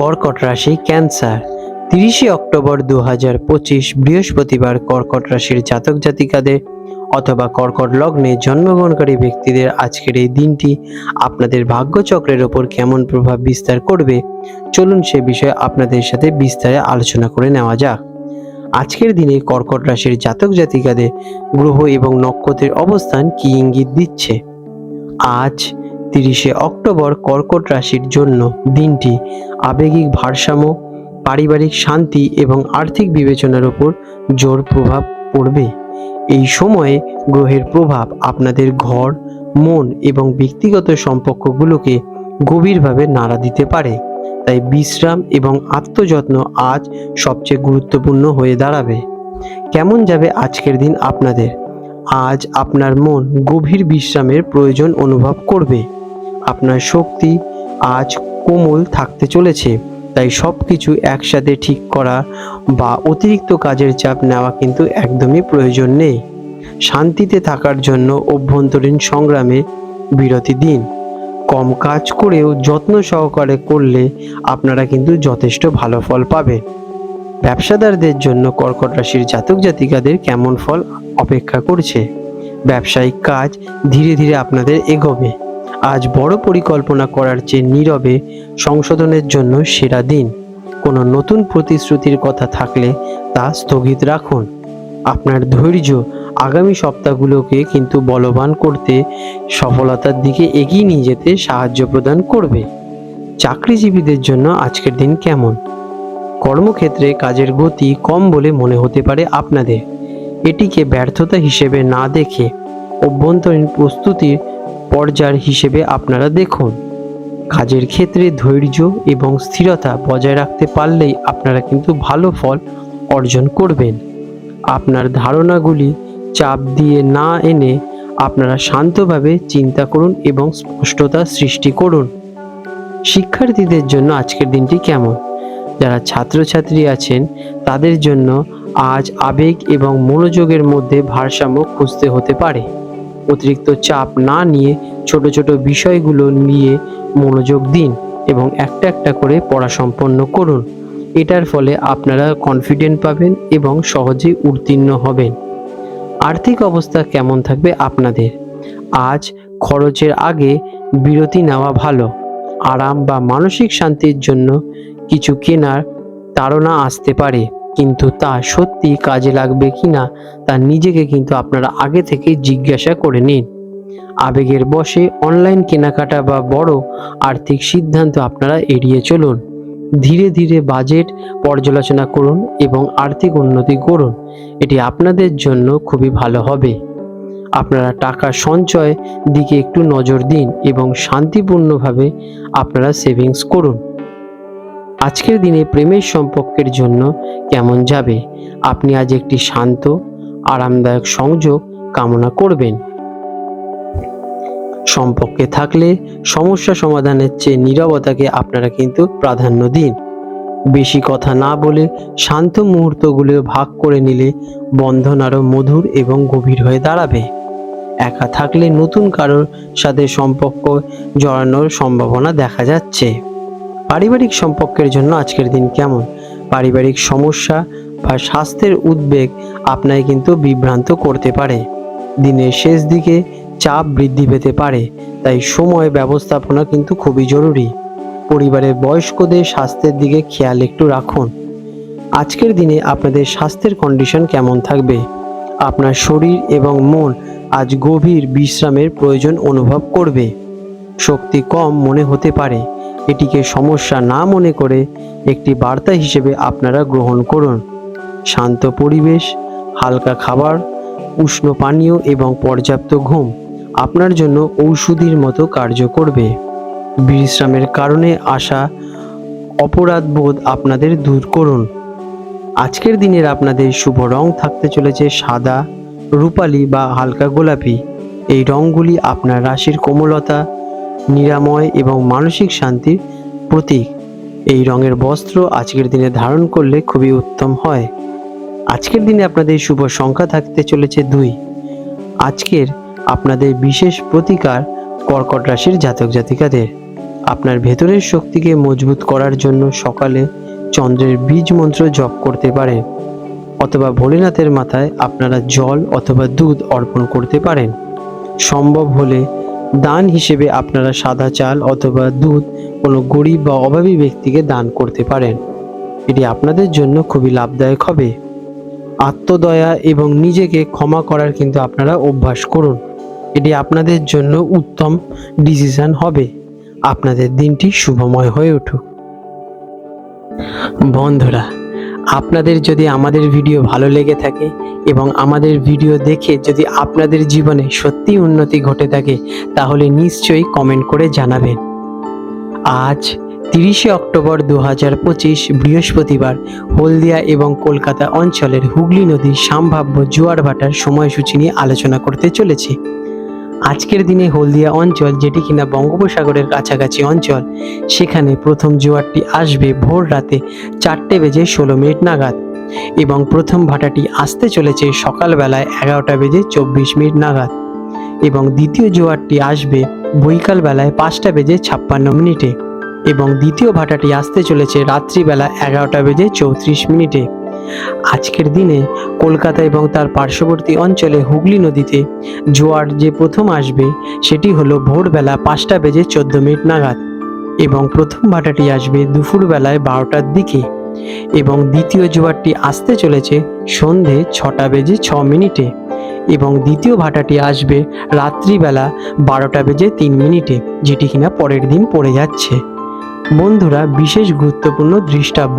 কর্কট রাশি ক্যান্সার। তিরিশে অক্টোবর দু হাজার পঁচিশ বৃহস্পতিবার কর্কট রাশির জাতক জাতিকাদের অথবা কর্কট লগ্নে জন্মগ্রহণকারী ব্যক্তিদের আজকের এই দিনটি আপনাদের ভাগ্যচক্রের ওপর কেমন প্রভাব বিস্তার করবে, চলুন সে বিষয়ে আপনাদের সাথে বিস্তারে আলোচনা করে নেওয়া যাক। আজকের দিনে কর্কট রাশির জাতক জাতিকাদের গ্রহ এবং নক্ষত্রের অবস্থান কি ইঙ্গিত দিচ্ছে? আজ তিরিশে অক্টোবর কর্কট রাশির জন্য দিনটি আবেগিক ভারসাম্য, পারিবারিক শান্তি এবং আর্থিক বিবেচনার উপর জোর প্রভাব পড়বে। এই সময়ে গ্রহের প্রভাব আপনাদের ঘর, মন এবং ব্যক্তিগত সম্পর্কগুলোকে গভীরভাবে নাড়া দিতে পারে। তাই বিশ্রাম এবং আত্মযত্ন আজ সবচেয়ে গুরুত্বপূর্ণ হয়ে দাঁড়াবে। কেমন যাবে আজকের দিন আপনাদের? আজ আপনার মন গভীর বিশ্রামের প্রয়োজন অনুভব করবে। আপনার শক্তি আজ কোমল থাকতে চলেছে। তাই সব কিছু একসাথে ঠিক করা বা অতিরিক্ত কাজের চাপ নেওয়া কিন্তু একদমই প্রয়োজন নেই। শান্তিতে থাকার জন্য অভ্যন্তরীণ সংগ্রামে বিরতি দিন। কম কাজ করেও যত্ন সহকারে করলে আপনারা কিন্তু যথেষ্ট ভালো ফল পাবেন। ব্যবসাদারদের জন্য কর্কট রাশির জাতক জাতিকাদের কেমন ফল অপেক্ষা করছে? ব্যবসায়িক কাজ ধীরে ধীরে আপনাদের এগোবে। আজ বড় পরিকল্পনা করার চেয়ে নীরবে সংশোধনের জন্য সেরা দিন। কোনো নতুন প্রতিশ্রুতির কথা থাকলে তা স্থগিত রাখুন। আপনার ধৈর্য আগামী সপ্তাহগুলোকে কিন্তু বলবান করতে সফলতার দিকে এগিয়ে নিয়ে যেতে সাহায্য প্রদান করবে। চাকরিজীবীদের জন্য আজকের দিন কেমন? কর্মক্ষেত্রে কাজের গতি কম বলে মনে হতে পারে আপনাদের। এটিকে ব্যর্থতা হিসেবে না দেখে অভ্যন্তরীণ প্রস্তুতির পর্যায় হিসেবে আপনারা দেখুন। কাজের ক্ষেত্রে ধৈর্য এবং স্থিরতা বজায় রাখতে পারলেই আপনারা কিন্তু ভালো ফল অর্জন করবেন। আপনার ধারণাগুলি চাপ দিয়ে না এনে আপনারা শান্তভাবে চিন্তা করুন এবং স্পষ্টতা সৃষ্টি করুন। শিক্ষার্থীদের জন্য আজকের দিনটি কেমন? যারা ছাত্রছাত্রী আছেন, তাদের জন্য আজ আবেগ এবং মনোযোগের মধ্যে ভারসাম্য খুঁজতে হতে পারে। অতিরিক্ত চাপ না নিয়ে ছোট ছোট বিষয়গুলো নিয়ে মনোযোগ দিন এবং একটা একটা করে পড়া সম্পন্ন করুন। এটার ফলে আপনারা কনফিডেন্ট পাবেন এবং সহজেই উত্তীর্ণ হবেন। আর্থিক অবস্থা কেমন থাকবে আপনাদের? আজ খরচের আগে বিরতি নেওয়া ভালো। আরাম বা মানসিক শান্তির জন্য কিছু কেনার তাড়না আসতে পারে। কিন্তু তা সত্যি কাজে লাগবে কি না তা নিজেকে কিন্তু আপনারা আগে থেকে জিজ্ঞাসা করে নিন। আবেগের বশে অনলাইন কেনাকাটা বা বড় আর্থিক সিদ্ধান্ত আপনারা এড়িয়ে চলুন। ধীরে ধীরে বাজেট পর্যালোচনা করুন এবং আর্থিক উন্নতি করুন। এটি আপনাদের জন্য খুবই ভালো হবে। আপনারা টাকা সঞ্চয় দিকে একটু নজর দিন এবং শান্তিপূর্ণভাবে আপনারা সেভিংস করুন। আজকের দিনে প্রেমের সম্পর্কের জন্য কেমন যাবে? আপনি আজ একটি শান্ত, আরামদায়ক সংযোগ কামনা করবেন। সম্পর্কে থাকলে সমস্যা সমাধানের চেয়ে নীরবতাকে আপনারা কিন্তু প্রাধান্য দিন। বেশি কথা না বলে শান্ত মুহূর্তগুলো ভাগ করে নিলে বন্ধন আরও মধুর এবং গভীর হয়ে দাঁড়াবে। একা থাকলে নতুন কারোর সাথে সম্পর্ক জড়ানোর সম্ভাবনা দেখা যাচ্ছে। পারিবারিক সম্পর্কের জন্য আজকের দিন কেমন? পারিবারিক সমস্যা বা স্বাস্থ্যের উদ্বেগ আপনাকে কিন্তু বিভ্রান্ত করতে পারে। দিনের শেষ দিকে চাপ বৃদ্ধি পেতে পারে, তাই সময় ব্যবস্থাপনা কিন্তু খুবই জরুরি। পরিবারের বয়স্কদের স্বাস্থ্যের দিকে খেয়াল একটু রাখুন। আজকের দিনে আপনাদের স্বাস্থ্যের কন্ডিশন কেমন থাকবে? আপনার শরীর এবং মন আজ গভীর বিশ্রামের প্রয়োজন অনুভব করবে। শক্তি কম মনে হতে পারে। এটিকে সমস্যা না মনে করে একটি বার্তা হিসেবে আপনারা গ্রহণ করুন। শান্ত পরিবেশ, হালকা খাবার, উষ্ণ পানীয় এবং পর্যাপ্ত ঘুম আপনার জন্য ঔষধির মতো কার্য করবে। বিশ্রামের কারণে আসা অপরাধ বোধ আপনাদের দূর করুন। আজকের দিনের আপনাদের শুভ রং থাকতে চলেছে সাদা, রূপালি বা হালকা গোলাপি। এই রঙগুলি আপনার রাশির কোমলতা নিরাময় এবং মানসিক শান্তির প্রতীক। এই রঙের বস্ত্র আজকের দিনে ধারণ করলে খুবই উত্তম হয়। আজকের দিনে আপনাদের শুভ সংখ্যা থাকতে চলেছে দুই। আজকের আপনাদের বিশেষ প্রতিকার কর্কট রাশির জাতক জাতিকাদের। আপনার ভেতরের শক্তিকে মজবুত করার জন্য সকালে চন্দ্রের বীজ মন্ত্র জপ করতে পারেন। অথবা ভোলেনাথের মাথায় আপনারা জল অথবা দুধ অর্পণ করতে পারেন। সম্ভব হলে দান হিসেবে আপনারা সাদা চাল অথবা দুধ কোনো গরিব বা অভাবী ব্যক্তিকে দান করতে পারেন। এটি আপনাদের জন্য খুবই লাভদায়ক হবে। আত্মদয়া এবং নিজেকে ক্ষমা করার কিন্তু আপনারা অভ্যাস করুন। এটি আপনাদের জন্য উত্তম ডিসিশন হবে। আপনাদের দিনটি শুভময় হয়ে উঠুক। বন্ধুরা আপনাদের যদি আমাদের ভিডিও ভালো লেগে থাকে এবং আমাদের ভিডিও দেখে যদি আপনাদের জীবনে সত্যি উন্নতি ঘটে থাকে, তাহলে নিশ্চয়ই কমেন্ট করে জানাবেন। আজ তিরিশে অক্টোবর দু হাজার পঁচিশ, বৃহস্পতিবার, হলদিয়া এবং কলকাতা অঞ্চলের হুগলি নদীর সম্ভাব্য জোয়ার ভাটার সময়সূচি নিয়ে আলোচনা করতে চলেছি। আজকের দিনে হলদিয়া অঞ্চল, যেটি কিনা বঙ্গোপসাগরের কাছাকাছি অঞ্চল, সেখানে প্রথম জোয়ারটি আসবে ভোর রাতে চারটে বেজে ষোলো মিনিট নাগাদ এবং প্রথম ভাটাটি আসতে চলেছে সকালবেলায় এগারোটা বেজে চব্বিশ মিনিট নাগাদ এবং দ্বিতীয় জোয়ারটি আসবে বৈকাল বেলায় পাঁচটা বেজে ছাপ্পান্ন মিনিটে এবং দ্বিতীয় ভাটাটি আসতে চলেছে রাত্রিবেলা এগারোটা বেজে চৌত্রিশ মিনিটে। আজকের দিনে কলকাতা এবং তার পার্শ্ববর্তী অঞ্চলে হুগলি নদীতে জোয়ার যে প্রথম আসবে, সেটি হলো ভোরবেলা পাঁচটা বেজে চোদ্দ মিনিট নাগাদ এবং প্রথম ভাটাটি আসবে দুপুরবেলায় বারোটার দিকে এবং দ্বিতীয় জোয়ারটি আসতে চলেছে সন্ধে ছটা বেজে ছ মিনিটে এবং দ্বিতীয় ভাটাটি আসবে রাত্রিবেলা বারোটা বেজে তিন মিনিটে, যেটি কিনা পরের দিন পড়ে যাচ্ছে। বন্ধুরা, বিশেষ গুরুত্বপূর্ণ দৃষ্টাব্য।